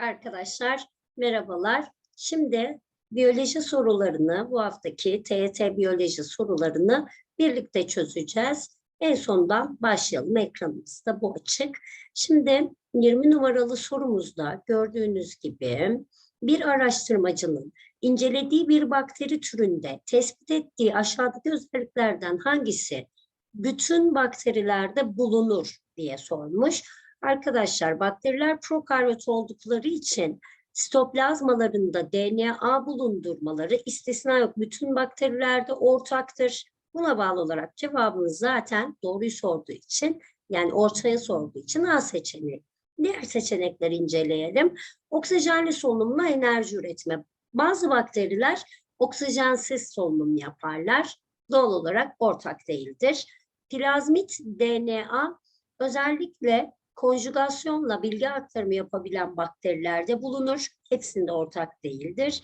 Arkadaşlar merhabalar. Şimdi biyoloji sorularını bu haftaki TYT biyoloji sorularını birlikte çözeceğiz. En sondan başlayalım. Ekranımızda bu açık. Şimdi 20 numaralı sorumuzda gördüğünüz gibi bir araştırmacının incelediği bir bakteri türünde tespit ettiği aşağıdaki özelliklerden hangisi bütün bakterilerde bulunur diye sormuş. Arkadaşlar bakteriler prokaryot oldukları için sitoplazmalarında DNA bulundurmaları istisna yok. Bütün bakterilerde ortaktır. Buna bağlı olarak cevabımız zaten doğruyu sorduğu için yani ortaya sorduğu için A seçeneği. Diğer seçenekleri inceleyelim. Oksijenli solunumla enerji üretme. Bazı bakteriler oksijensiz solunum yaparlar. Doğal olarak ortak değildir. Plazmit DNA özellikle konjugasyonla bilgi aktarımı yapabilen bakterilerde bulunur. Hepsinde ortak değildir.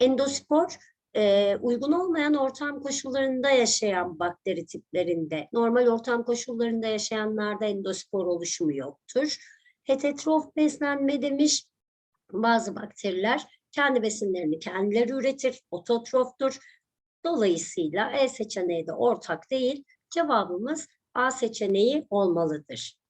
Endospor e, uygun olmayan ortam koşullarında yaşayan bakteri tiplerinde, normal ortam koşullarında yaşayanlarda endospor oluşumu yoktur. Heterotrof beslenme demiş, bazı bakteriler kendi besinlerini kendileri üretir, ototroftur. Dolayısıyla E seçeneği de ortak değil. Cevabımız A seçeneği olmalıdır.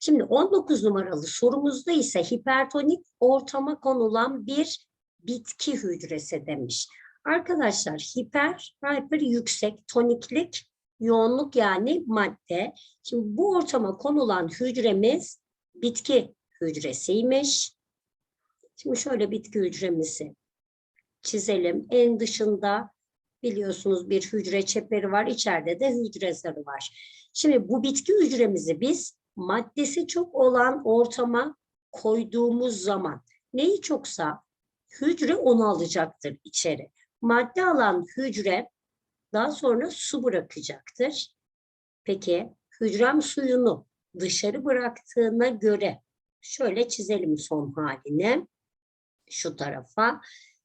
Şimdi 19 numaralı sorumuzda ise hipertonik ortama konulan bir bitki hücresi demiş. Arkadaşlar hiper, hyper yüksek, toniklik, yoğunluk yani madde. Şimdi bu ortama konulan hücremiz bitki hücresiymiş. Şimdi şöyle bitki hücremizi çizelim. En dışında biliyorsunuz bir hücre çeperi var. İçeride de hücre var. Şimdi bu bitki hücremizi biz maddesi çok olan ortama koyduğumuz zaman neyi çoksa hücre onu alacaktır içeri. Madde alan hücre daha sonra su bırakacaktır. Peki hücrem suyunu dışarı bıraktığına göre şöyle çizelim son halini şu tarafa.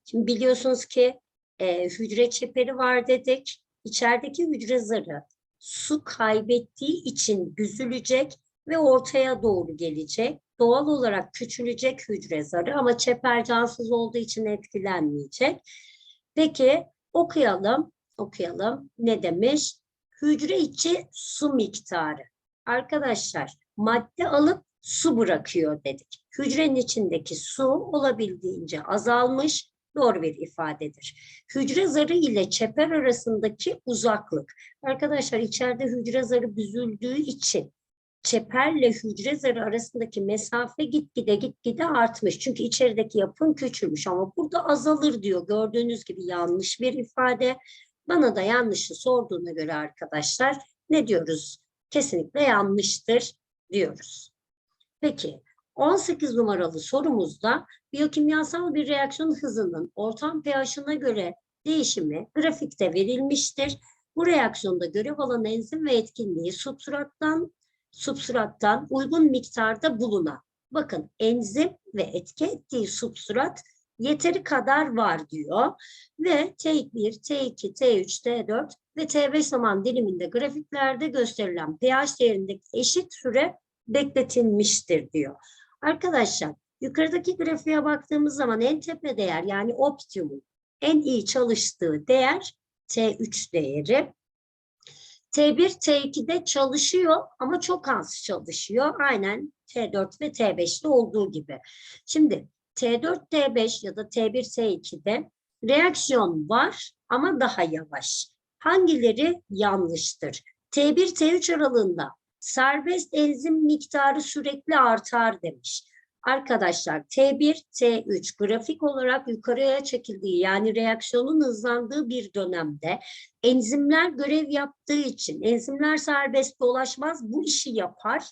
Şimdi biliyorsunuz ki e, hücre çeperi var dedik. İçerideki hücre zarı su kaybettiği için büzülecek ve ortaya doğru gelecek. Doğal olarak küçülecek hücre zarı ama çeper cansız olduğu için etkilenmeyecek. Peki okuyalım, okuyalım. Ne demiş? Hücre içi su miktarı. Arkadaşlar madde alıp su bırakıyor dedik. Hücrenin içindeki su olabildiğince azalmış doğru bir ifadedir. Hücre zarı ile çeper arasındaki uzaklık. Arkadaşlar içeride hücre zarı büzüldüğü için çeperle hücre zarı arasındaki mesafe gitgide gitgide artmış. Çünkü içerideki yapım küçülmüş ama burada azalır diyor. Gördüğünüz gibi yanlış bir ifade. Bana da yanlışı sorduğuna göre arkadaşlar ne diyoruz? Kesinlikle yanlıştır diyoruz. Peki 18 numaralı sorumuzda biyokimyasal bir reaksiyon hızının ortam pH'ına göre değişimi grafikte verilmiştir. Bu reaksiyonda görev alan enzim ve etkinliği substrattan substrattan uygun miktarda bulunan. Bakın enzim ve etki ettiği substrat yeteri kadar var diyor. Ve T1, T2, T3, T4 ve T5 zaman diliminde grafiklerde gösterilen pH değerindeki eşit süre bekletilmiştir diyor. Arkadaşlar yukarıdaki grafiğe baktığımız zaman en tepe değer yani optimum en iyi çalıştığı değer T3 değeri. T1, T2'de çalışıyor ama çok az çalışıyor. Aynen T4 ve T5'te olduğu gibi. Şimdi T4, T5 ya da T1, T2'de reaksiyon var ama daha yavaş. Hangileri yanlıştır? T1, T3 aralığında serbest enzim miktarı sürekli artar demiş. Arkadaşlar T1, T3 grafik olarak yukarıya çekildiği yani reaksiyonun hızlandığı bir dönemde enzimler görev yaptığı için enzimler serbest dolaşmaz bu işi yapar.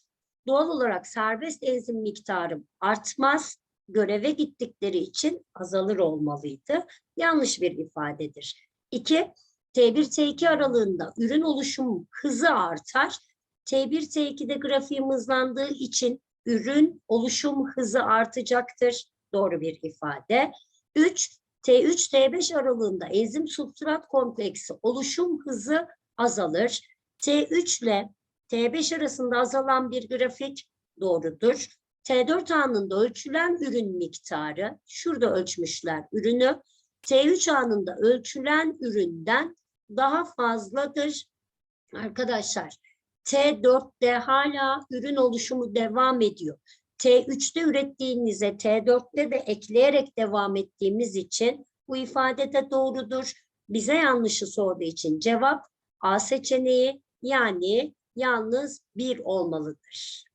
Doğal olarak serbest enzim miktarı artmaz. Göreve gittikleri için azalır olmalıydı. Yanlış bir ifadedir. İki, T1, T2 aralığında ürün oluşum hızı artar. T1, T2'de grafiğim hızlandığı için ürün oluşum hızı artacaktır. Doğru bir ifade. 3. T3, T5 aralığında enzim substrat kompleksi oluşum hızı azalır. T3 ile T5 arasında azalan bir grafik doğrudur. T4 anında ölçülen ürün miktarı, şurada ölçmüşler ürünü, T3 anında ölçülen üründen daha fazladır. Arkadaşlar T4'te hala ürün oluşumu devam ediyor. T3'te ürettiğinize T4'te de ekleyerek devam ettiğimiz için bu ifade de doğrudur. Bize yanlışı sorduğu için cevap A seçeneği yani yalnız bir olmalıdır.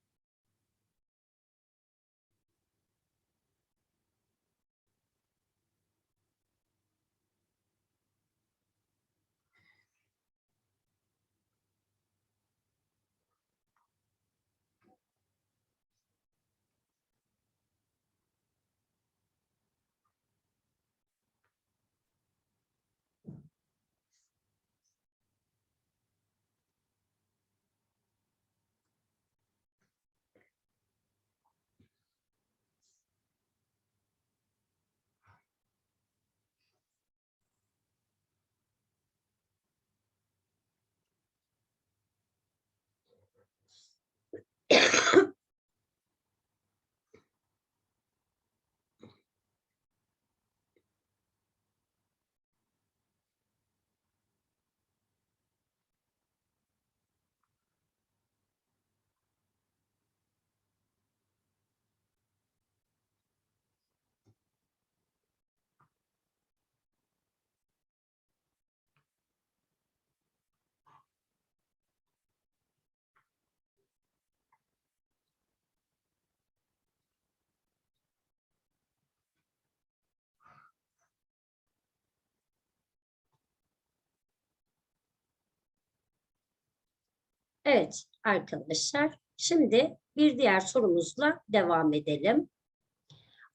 Evet arkadaşlar, şimdi bir diğer sorumuzla devam edelim.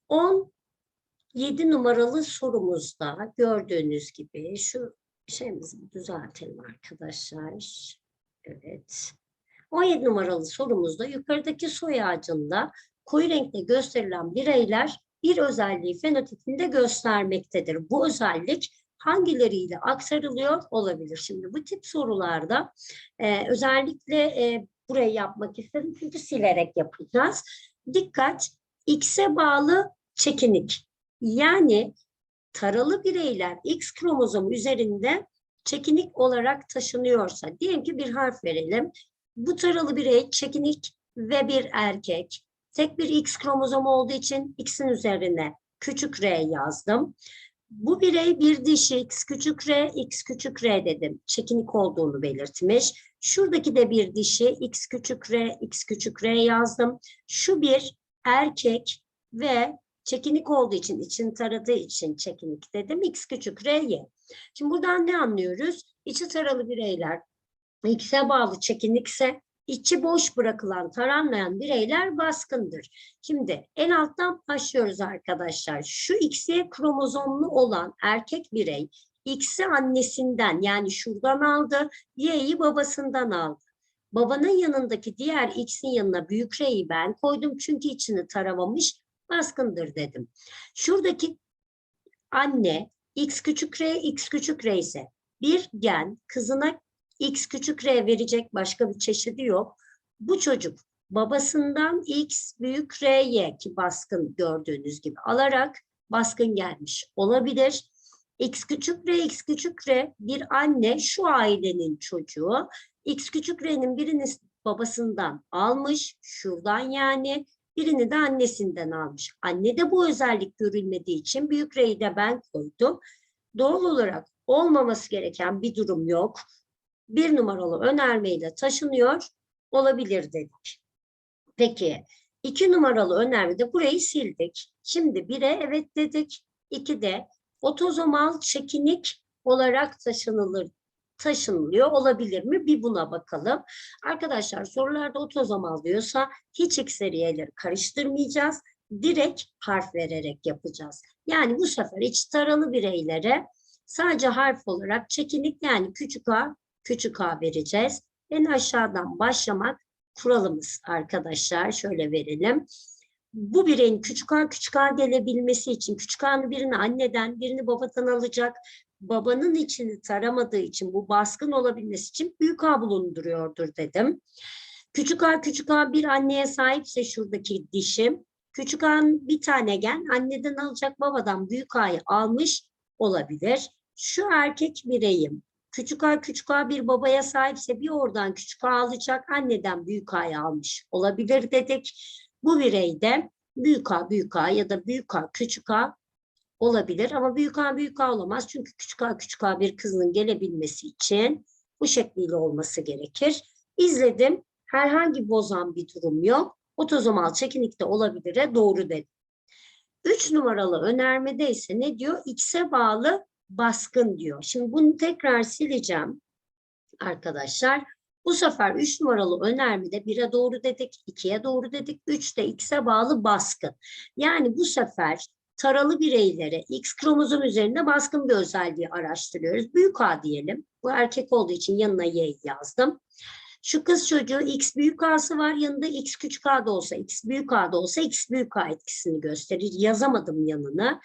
17 numaralı sorumuzda gördüğünüz gibi şu şeyimizi düzeltelim arkadaşlar. Evet. 17 numaralı sorumuzda yukarıdaki soy ağacında koyu renkte gösterilen bireyler bir özelliği fenotipinde göstermektedir. Bu özellik hangileriyle aktarılıyor olabilir? Şimdi bu tip sorularda e, özellikle e, burayı yapmak istedim çünkü silerek yapacağız. Dikkat, X'e bağlı çekinik. Yani taralı bireyler X kromozomu üzerinde çekinik olarak taşınıyorsa, diyelim ki bir harf verelim. Bu taralı birey çekinik ve bir erkek. Tek bir X kromozomu olduğu için X'in üzerine küçük R yazdım. Bu birey bir dişi X küçük R, X küçük R dedim. Çekinik olduğunu belirtmiş. Şuradaki de bir dişi X küçük R, X küçük R yazdım. Şu bir erkek ve çekinik olduğu için, için taradığı için çekinik dedim. X küçük R, Y. Şimdi buradan ne anlıyoruz? İçi taralı bireyler X'e bağlı çekinikse içi boş bırakılan, taranmayan bireyler baskındır. Şimdi en alttan başlıyoruz arkadaşlar. Şu X'e kromozomlu olan erkek birey X'i annesinden yani şuradan aldı, Y'yi babasından aldı. Babanın yanındaki diğer X'in yanına büyük R'yi ben koydum çünkü içini taramamış, baskındır dedim. Şuradaki anne X küçük R, X küçük R ise bir gen kızına X küçük R verecek başka bir çeşidi yok. Bu çocuk babasından X büyük R'ye ki baskın gördüğünüz gibi alarak baskın gelmiş olabilir. X küçük R, X küçük R bir anne şu ailenin çocuğu. X küçük R'nin birini babasından almış, şuradan yani birini de annesinden almış. Annede bu özellik görülmediği için büyük R'yi de ben koydum. Doğal olarak olmaması gereken bir durum yok bir numaralı önermeyle taşınıyor olabilir dedik. Peki iki numaralı önermede burayı sildik. Şimdi bire evet dedik. İki de otozomal çekinik olarak taşınılır taşınılıyor olabilir mi? Bir buna bakalım. Arkadaşlar sorularda otozomal diyorsa hiç ekseriyeleri karıştırmayacağız. Direkt harf vererek yapacağız. Yani bu sefer iç taralı bireylere sadece harf olarak çekinik yani küçük a küçük a vereceğiz. En aşağıdan başlamak kuralımız arkadaşlar. Şöyle verelim. Bu bireyin küçük a küçük a gelebilmesi için küçük a'nı birini anneden birini babadan alacak. Babanın içini taramadığı için bu baskın olabilmesi için büyük a bulunduruyordur dedim. Küçük A küçük A bir anneye sahipse şuradaki dişim, küçük A'nın bir tane gen anneden alacak babadan büyük A'yı almış olabilir. Şu erkek bireyim. Küçük A küçük A bir babaya sahipse bir oradan küçük A alacak anneden büyük A'yı almış olabilir dedik. Bu bireyde büyük A büyük A ya da büyük A küçük A olabilir ama büyük A büyük A olamaz. Çünkü küçük A küçük A bir kızın gelebilmesi için bu şekliyle olması gerekir. İzledim. Herhangi bozan bir durum yok. Otozomal çekinikte olabilire doğru dedim. Üç numaralı önermede ise ne diyor? X'e bağlı baskın diyor. Şimdi bunu tekrar sileceğim arkadaşlar. Bu sefer 3 numaralı önermede 1'e doğru dedik, 2'ye doğru dedik, 3 de X'e bağlı baskın. Yani bu sefer taralı bireylere X kromozom üzerinde baskın bir özelliği araştırıyoruz. Büyük A diyelim. Bu erkek olduğu için yanına Y yazdım. Şu kız çocuğu X büyük A'sı var yanında X küçük A da olsa, X büyük A da olsa X büyük A etkisini gösterir. Yazamadım yanına.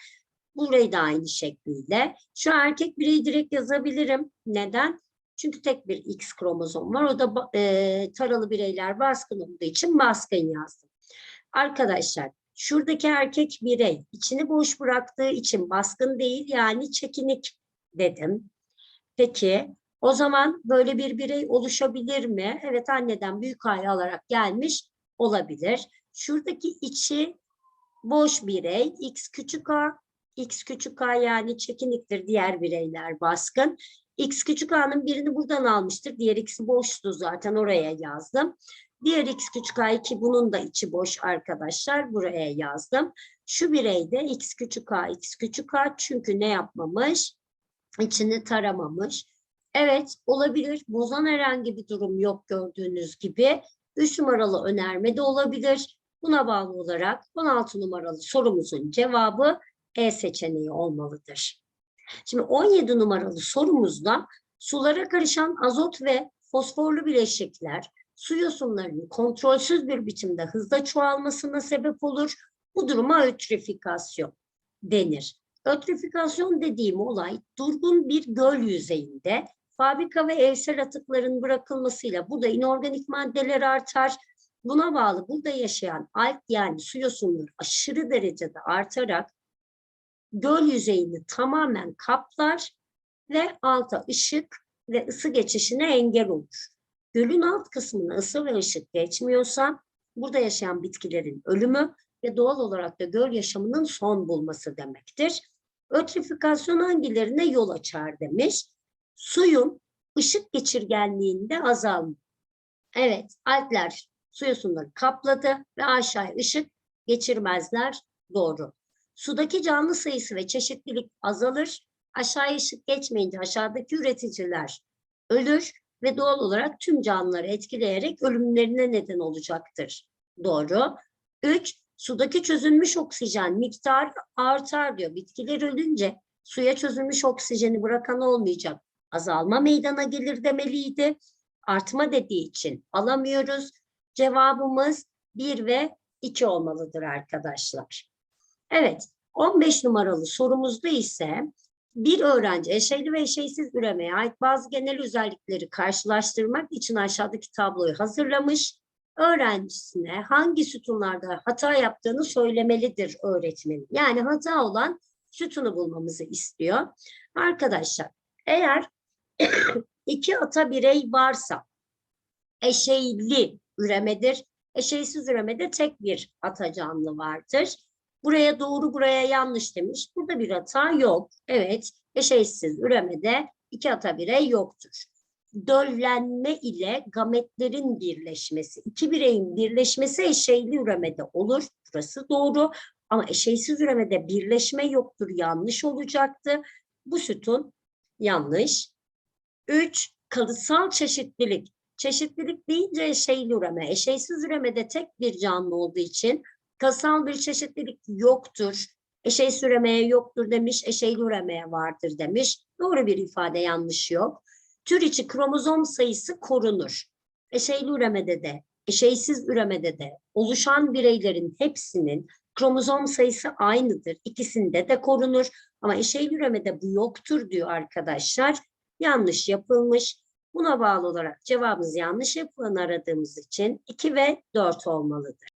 Burayı da aynı şekliyle. Şu erkek bireyi direkt yazabilirim. Neden? Çünkü tek bir X kromozom var. O da e, taralı bireyler baskın olduğu için baskın yazdım. Arkadaşlar şuradaki erkek birey içini boş bıraktığı için baskın değil yani çekinik dedim. Peki o zaman böyle bir birey oluşabilir mi? Evet anneden büyük A'yı alarak gelmiş olabilir. Şuradaki içi boş birey X küçük A, X küçük A yani çekiniktir diğer bireyler baskın. X küçük A'nın birini buradan almıştır. Diğer X'i boştu zaten oraya yazdım. Diğer X küçük A 2 bunun da içi boş arkadaşlar. Buraya yazdım. Şu bireyde X küçük A, X küçük A çünkü ne yapmamış? İçini taramamış. Evet olabilir. Bozan herhangi bir durum yok gördüğünüz gibi. 3 numaralı önerme de olabilir. Buna bağlı olarak 16 numaralı sorumuzun cevabı E seçeneği olmalıdır. Şimdi 17 numaralı sorumuzda sulara karışan azot ve fosforlu bileşikler su yosunlarının kontrolsüz bir biçimde hızla çoğalmasına sebep olur. Bu duruma ötrifikasyon denir. Ötrifikasyon dediğim olay durgun bir göl yüzeyinde fabrika ve evsel atıkların bırakılmasıyla burada inorganik maddeler artar. Buna bağlı burada yaşayan alg yani su yosunları aşırı derecede artarak göl yüzeyini tamamen kaplar ve alta ışık ve ısı geçişine engel olur. Gölün alt kısmına ısı ve ışık geçmiyorsa burada yaşayan bitkilerin ölümü ve doğal olarak da göl yaşamının son bulması demektir. Ötrifikasyon hangilerine yol açar demiş. Suyun ışık geçirgenliğinde azalma. Evet, alpler su yosunları kapladı ve aşağıya ışık geçirmezler. Doğru. Sudaki canlı sayısı ve çeşitlilik azalır. Aşağıya ışık geçmeyince aşağıdaki üreticiler ölür ve doğal olarak tüm canlıları etkileyerek ölümlerine neden olacaktır. Doğru. 3. Sudaki çözülmüş oksijen miktarı artar diyor. Bitkiler ölünce suya çözülmüş oksijeni bırakan olmayacak. Azalma meydana gelir demeliydi. Artma dediği için alamıyoruz. Cevabımız 1 ve 2 olmalıdır arkadaşlar. Evet, 15 numaralı sorumuzda ise bir öğrenci eşeyli ve eşeysiz üremeye ait bazı genel özellikleri karşılaştırmak için aşağıdaki tabloyu hazırlamış. Öğrencisine hangi sütunlarda hata yaptığını söylemelidir öğretmenin. Yani hata olan sütunu bulmamızı istiyor. Arkadaşlar eğer iki ata birey varsa eşeyli üremedir. Eşeysiz üremede tek bir ata canlı vardır. Buraya doğru, buraya yanlış demiş. Burada bir hata yok. Evet, eşeysiz üremede iki ata birey yoktur. Döllenme ile gametlerin birleşmesi, iki bireyin birleşmesi eşeyli üremede olur. Burası doğru. Ama eşeysiz üremede birleşme yoktur, yanlış olacaktı. Bu sütun yanlış. Üç, kalıtsal çeşitlilik. Çeşitlilik deyince eşeyli üreme. Eşeysiz üremede tek bir canlı olduğu için kasal bir çeşitlilik yoktur. Eşey üremeye yoktur demiş, eşeyli üremeye vardır demiş. Doğru bir ifade yanlış yok. Tür içi kromozom sayısı korunur. Eşeyli üremede de, eşeysiz üremede de oluşan bireylerin hepsinin kromozom sayısı aynıdır. İkisinde de korunur. Ama eşeyli üremede bu yoktur diyor arkadaşlar. Yanlış yapılmış. Buna bağlı olarak cevabımız yanlış yapılanı aradığımız için 2 ve 4 olmalıdır.